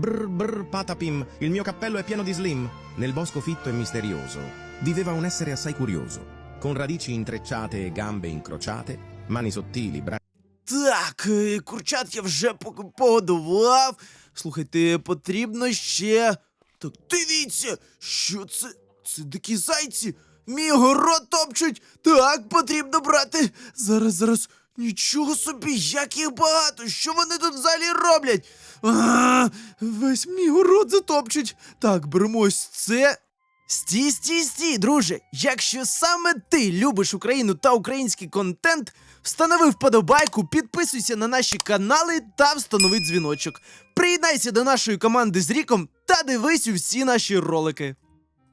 Brr brr patapim, il mio cappello è pieno di slim. Nel bosco fitto e misterioso viveva un essere assai curioso, con radici intrecciate e gambe incrociate, mani sottili, braccia Так, е, курчат я вже погодував. Слухайте, потрібно ще. Так дивіться, що це? Це дикі зайці. Мій город топчуть. Так, потрібно брати. Зараз, зараз. Нічого собі, як їх багато. Що вони тут взагалі роблять? А, весь мій город затопчуть. Так, беремо ось це. Стій, стій, стій, друже. Якщо саме ти любиш Україну та український контент, встанови вподобайку, підписуйся на наші канали та встанови дзвіночок. Приєднайся до нашої команди з Ріком та дивись усі наші ролики.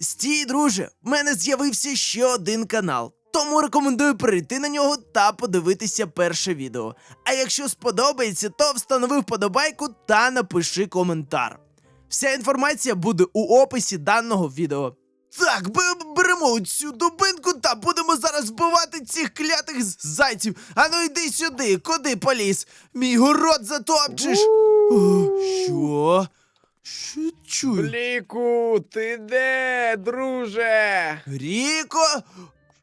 Стій, друже, в мене з'явився ще один канал. Тому рекомендую перейти на нього та подивитися перше відео. А якщо сподобається, то встанови вподобайку та напиши коментар. Вся інформація буде у описі даного відео. Так, беремо цю дубинку та будемо зараз вбивати цих клятих зайців. Ану йди сюди, куди поліз? Мій город затопчеш. О, що? Що чую? Бліку, ти де, друже? Ріко?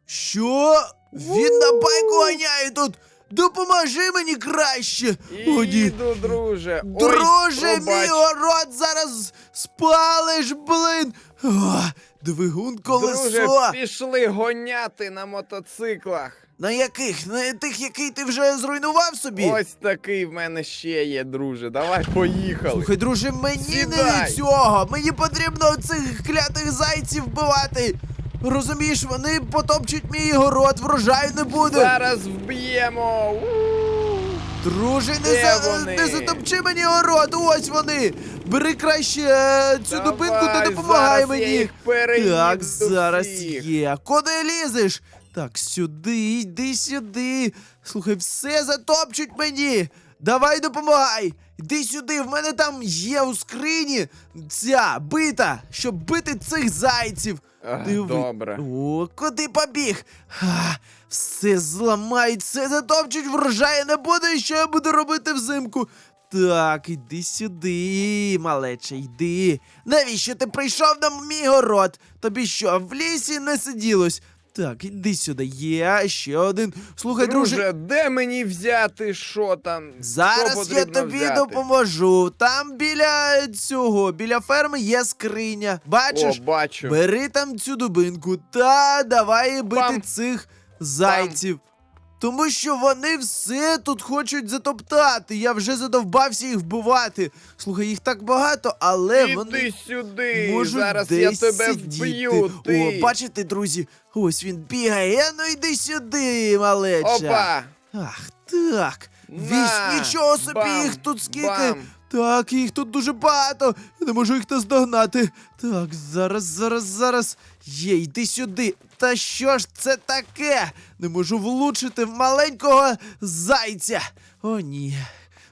Що? Він на байку ганяє тут. Допоможи мені краще. О, ні. Іду, друже. Ой, Друже, пробач. мій город зараз спалиш, блин. О, двигун колесо. Друже, пішли гоняти на мотоциклах. На яких? На тих, який ти вже зруйнував собі? Ось такий в мене ще є, друже. Давай поїхали. Слухай, друже, мені не Сідай. до цього. Мені потрібно цих клятих зайців вбивати. Розумієш, вони потопчуть мій город, врожаю не буде. Зараз вб'ємо. Друже, не, за... не затопчи мені город, ось вони. Бери краще е, цю Давай, дубинку та допомагай зараз мені. Я їх переїду Так, зараз всіх. є. Куди лізеш? Так, сюди, йди сюди. Слухай, все затопчуть мені. Давай допомагай. Йди сюди, в мене там є у скрині ця бита, щоб бити цих зайців. Ах, Диви. Добре. О, куди побіг? Ха, все зламають, все затопчуть, врожаю не буде, і що я буду робити взимку? Так, іди сюди, малече, йди. Навіщо ти прийшов на мій город? Тобі що, в лісі не сиділось? Так, іди сюди, є ще один. Слухай, друже, Друже, де мені взяти, що там? Що зараз я потрібно тобі взяти? допоможу. Там біля цього, біля ферми є скриня. Бачиш? О, бачу. Бери там цю дубинку та давай бити цих зайців. Тому що вони все тут хочуть затоптати. Я вже задовбався їх вбивати. Слухай, їх так багато, але вони Іди сюди, можуть зараз десь я тебе сидіти. вб'ю. Ти. О, бачите, друзі, ось він бігає. А Ну йди сюди, малеча. Опа! Ах, так. На, Вісь, нічого собі, бам, їх тут скільки. бам. Так, їх тут дуже багато. Я не можу їх наздогнати. Так, зараз, зараз, зараз. Є, йди сюди. Та що ж це таке? Не можу влучити в маленького зайця. О, ні.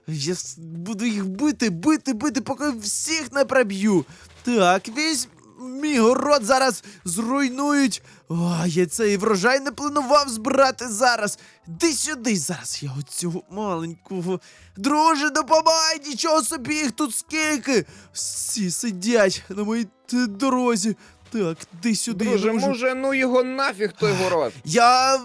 Я буду їх бити, бити, бити, поки всіх не проб'ю. Так, весь мій город зараз зруйнують. О, я цей врожай не планував збирати зараз. Іди сюди зараз. Я оцього маленького. Друже, допомагай, нічого собі їх тут скільки. Всі сидять на моїй дорозі. Так, іди сюди. я Друже, не можу- може, ну його нафіг той город. я.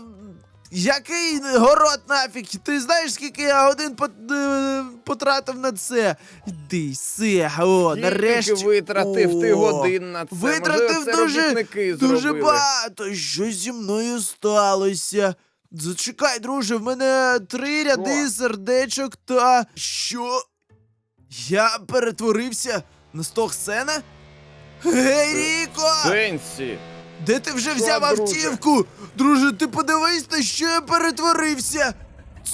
Який город нафіг? Ти знаєш, скільки я годин пот- е, потратив на це? Іди, все, о, Скільки нарешті. витратив ти О, годин на це? Витратив Можливо, це дуже, робітники дуже зробили. багато. Що зі мною сталося? Зачекай, друже, в мене три ряди сердечок та. Що? Я перетворився на Стохсена? Гей, Ріко! Сенсі. Де ти вже взяв друже? автівку? Друже, ти подивись, на що я перетворився.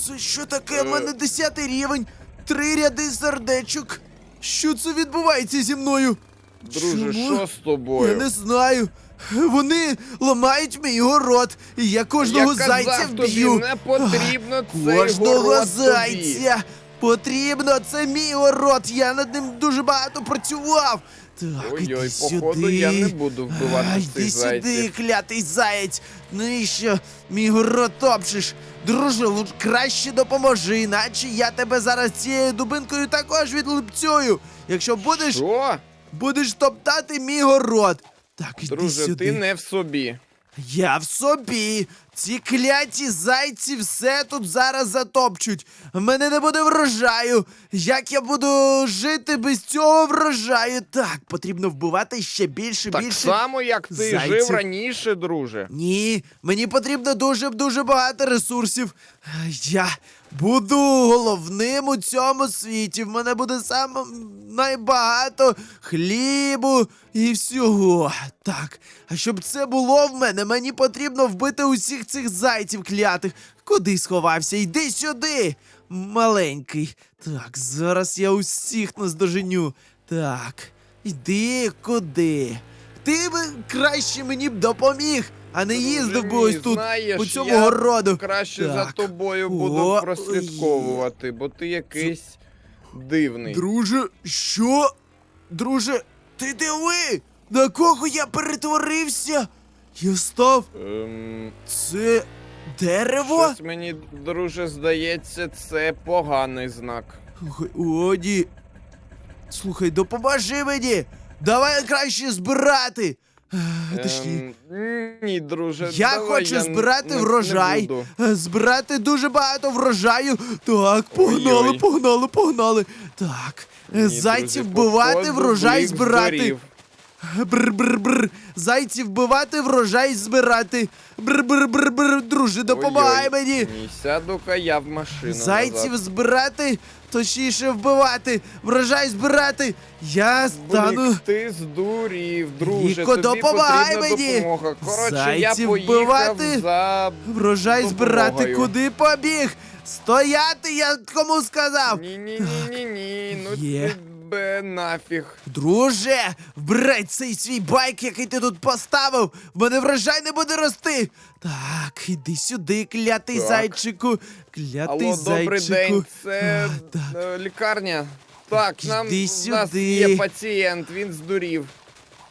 Це що таке? У Е. мене 10 рівень, три ряди сердечок. Що це відбувається зі мною? Друже, Чому? що з тобою? Я не знаю. Вони ламають мій город, і я кожного Я казав зайця тобі, вб'ю. не потрібно цей Кожного город зайця потрібно, це мій город. Я над ним дуже багато працював. Так, Ой-ой, походу, я не буду вбивати А, цих йди сюди, зайців. клятий заєць. Ну і що, мій город топчеш? Друже, луч краще допоможи, іначе я тебе зараз цією дубинкою також відлупцюю. якщо будеш, Що? будеш топтати мій город. Так, іди Друже, сюди. ти не в собі. Я в собі. Ці кляті зайці все тут зараз затопчуть. В мене не буде врожаю. Як я буду жити без цього врожаю? Так, потрібно вбивати ще більше, Так більше. само, як ти зайців. жив раніше, друже. Ні, мені потрібно дуже дуже багато ресурсів. Я буду головним у цьому світі. В мене буде саме найбагато хлібу і всього. Так, а щоб це було в мене, мені потрібно вбити усіх цих зайців клятих. Куди сховався? Йди сюди, маленький. Так, зараз я усіх наздоженю. Так, іди куди? Ти би краще мені б допоміг, а не їздив би ось тут знаєш, у цьому я городу. Краще за Так. тобою О, буду прослідковувати, бо ти якийсь дивний. Друже, що? Друже, ти диви! На кого я перетворився? Я став Ем, це дерево? щось мені, друже, здається, це поганий знак. Слухай, О. Слухай, допоможи мені! Давай краще збирати. Точні. Ем, ні, друже, Я давай хочу я збирати не- не врожай, буду. е, збирати дуже багато врожаю. Так, погнали, Ой-ой. погнали, погнали. Так, Ні, зайців друзі, вбивати, походу, врожай блік збирати. згорів. Бр-бр-бр. Зайців вбивати, врожай збирати. Бр-бр-бр-бр. Друже, допомагай Ой-ой. мені. Ні, сяду-ка я в машину. Зайців назад. збирати, точніше вбивати, врожай збирати. Я стану. Блік, ти здурів, друже. Тобі допомагай потрібна мені. допомога. Коротше, Зайців я поїхав вбивати. за Врожай збирати, допомогою. куди побіг? Стояти, я кому сказав. Ні, ні, ні, ні, ні. Ну Є. тебе нафіг. Друже, вбирай цей свій байк, який ти тут поставив. В мене врожай не буде рости. Так, іди сюди, клятий Так. зайчику. Клятий Алло, добрий день. Це А, так. е, лікарня. Так, нам Іди в нас сюди. є пацієнт, він здурів.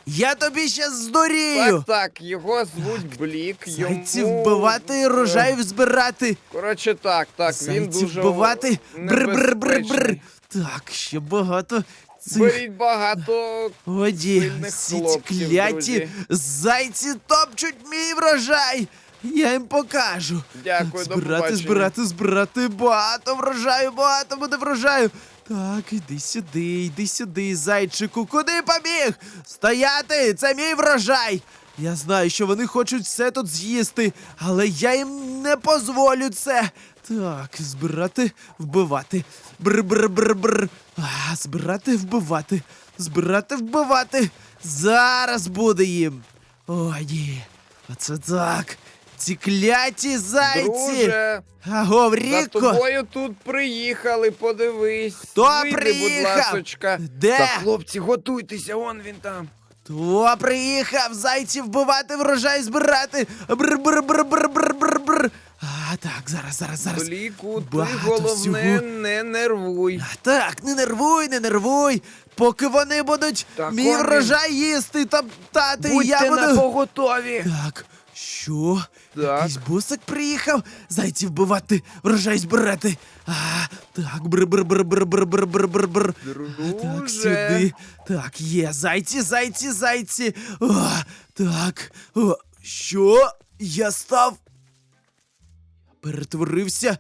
Я тобі щас здурію. Так, так, його звуть Блік. Зайців йому... вбивати, рожаїв збирати. Коротше, так, так, він Зайців дуже вбивати. Бр-бр-бр-бр. Так, ще багато цих. Беріть багато. Оді, сильних всі ці хлопців, кляті друзі. зайці топчуть мій врожай. Я їм покажу. Дякую, так, до збирати, побачення. збирати, збирати. Багато врожаю, багато буде врожаю. Так, іди сюди, іди сюди, зайчику. Куди побіг? Стояти! Це мій врожай. Я знаю, що вони хочуть все тут з'їсти, але я їм не дозволю це. Так, збирати, вбивати. Бр-бр-бр-бр. А, збирати, вбивати. Збирати, вбивати. Зараз буде їм. О, ні. Оце так. Ці кляті зайці. Друже, Аго, за тобою тут приїхали, подивись. Хто Вийди, приїхав? будь ласочка. Де? Та, хлопці, готуйтеся, он він там. Хто приїхав? Зайців вбивати, врожай збирати. Бр-бр-бр-бр-бр-бр-бр. А, так, зараз, зараз, зараз. Бліку, ти Багато головне всього. не нервуй. А, Так, не нервуй, не нервуй. Поки вони будуть Так, мій он він. врожай їсти, топтати, Будьте я буду. на поготові. Так, що? Так. Якийсь бусик приїхав? Зайців вбивати, врожай збирати. А, так, бр-бр-бр-бр-бр-бр-бр-бр. Так, Друже. сюди. Так, є. Зайці, зайці, зайці. О, так. О, що? Я став. Перетворився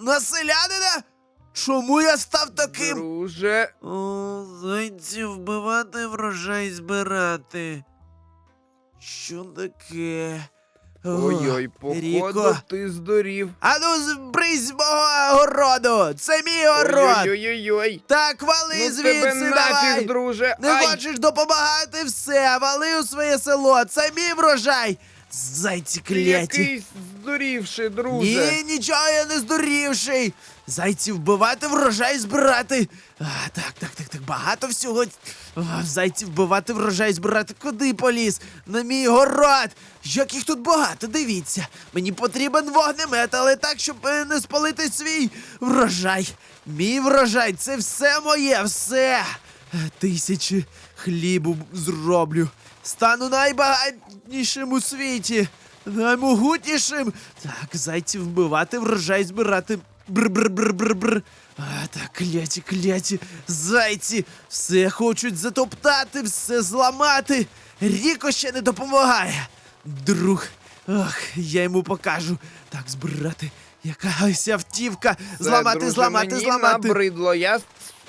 на селянина? Чому я став таким? Друже, О, зайців вбивати, врожай збирати. Що таке? Ой-ой, походу, ти здурів. Ану, збрись з мого городу! Це мій город! Ой-ой-ой. Так, вали Ну звідси, тебе нафіг, друже. Не Ай, хочеш допомагати все, вали у своє село, це мій врожай! Зайці ти кляті! якийсь здурівший, друже. Ні, нічого я не здурівший. Зайців вбивати, врожай збирати. А, так, так, так, так, багато всього. А, зайців вбивати, врожай збирати. Куди поліз? На мій город. Як їх тут багато, дивіться. Мені потрібен вогнемет, але так, щоб е, не спалити свій врожай. Мій врожай, це все моє, все. Тисячі хлібу зроблю. Стану найбагатнішим у світі. Наймогутнішим. Так, зайців вбивати, врожай збирати. Бр-бр-бр-бр-бр. А, так, кляті, кляті, зайці, все хочуть затоптати, все зламати. Ріко ще не допомагає. Друг, ох, я йому покажу. Так, збирати. Якась автівка. Зламати, друже, зламати, мені зламати. набридло, я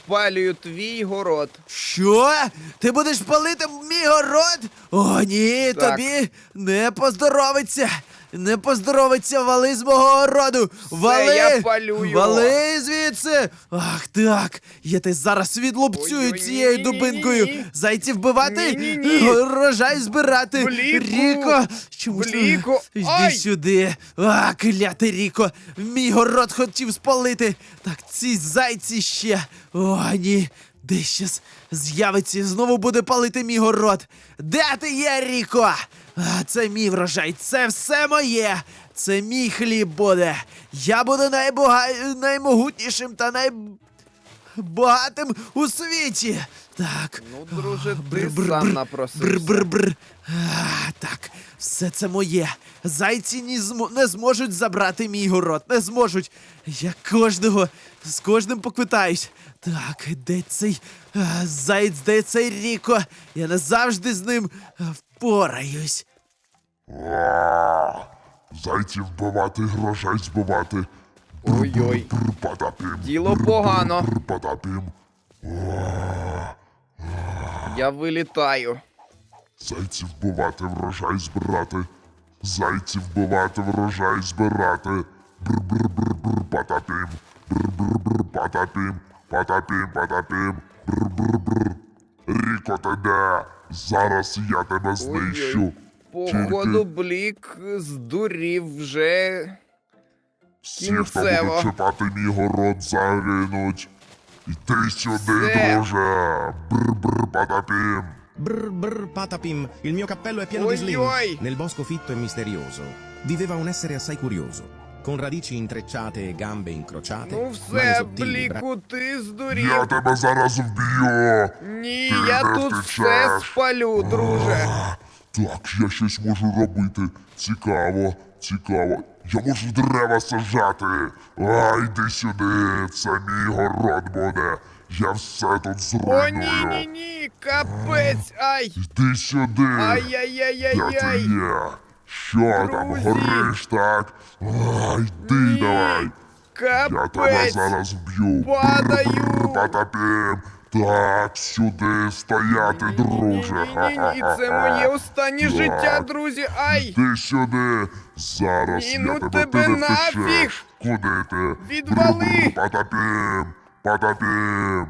спалюю твій город. Що? Ти будеш палити мій город? О, ні, Так. тобі не поздоровиться. Не поздоровиться, вали з мого городу. Вали! я палю його. Вали звідси! Ах так! Я тебе зараз відлупцюю Ой-ой, цією дубинкою. Зайці вбивати, Ні-ні-ні. урожай збирати. Вліку. Ріко! Чому ж- Вліку. Йди Ай! сюди. А, клятий Ріко! Мій город хотів спалити. Так ці зайці ще. О, ні. Де щас з'явиться і знову буде палити мій город. Де ти є, Ріко? Це мій врожай, це все моє. Це мій хліб буде. Я буду найбога... наймогутнішим та найбагатим у світі. Так. Ну, друже, ти сам напросився. Бр-бр-бр. Так, все це моє. Зайці не, не зможуть забрати мій город, не зможуть. Я кожного з кожним поквитаюсь. Так, де цей а, заєць, де цей Ріко? Я назавжди з ним впораюсь. Зайців вбивати, грошей збивати. Ой-ой. Діло погано. Я вилітаю. Зайців вбивати, врожай збирати. Зайців вбивати, врожай збирати. Бр-бр-бр-бр, потапім. Бр-бр-бр, потапім. Потапім, потапім. Бр-бр-бр. Ріко, ти де? Зараз я тебе знищу. Походу, блік здурів вже. Всі, хто Кінцево. будуть чіпати мій город, загинуть. Іди сюди, Все. друже. Бр-бр, потапім. Brr brr patapim, il mio cappello è pieno di Oi, slim. oi. Nel bosco fitto e misterioso viveva un essere assai curioso, con radici intrecciate e gambe incrociate, Ну mani все, sottili, bra- бліку, ти Я здурів. тебе зараз вб'ю. Ні, Ти я не тут втечеш. все спалю, друже. Так, я щось можу робити. Цікаво, цікаво. Я можу дерева сажати. А, йди сюди. Це мій город буде. Я все тут О, ні, ні, ні, капець, ай! Йди сюди. Ай-яй-яй-яй-яй! є. Що там, Друзі. гориш так? А, йди Ні. давай. Я тебе Капець! зараз вб'ю. Падаю. Потопім. Так, сюди стояти, друже. Ні-ні-ні, це моє останнє життя, друзі. Ай! Ти сюди. Зараз Ні, я ну тебе, тебе нафіг. Куди ти? Відвали. Бррр, Потопім. Потопім.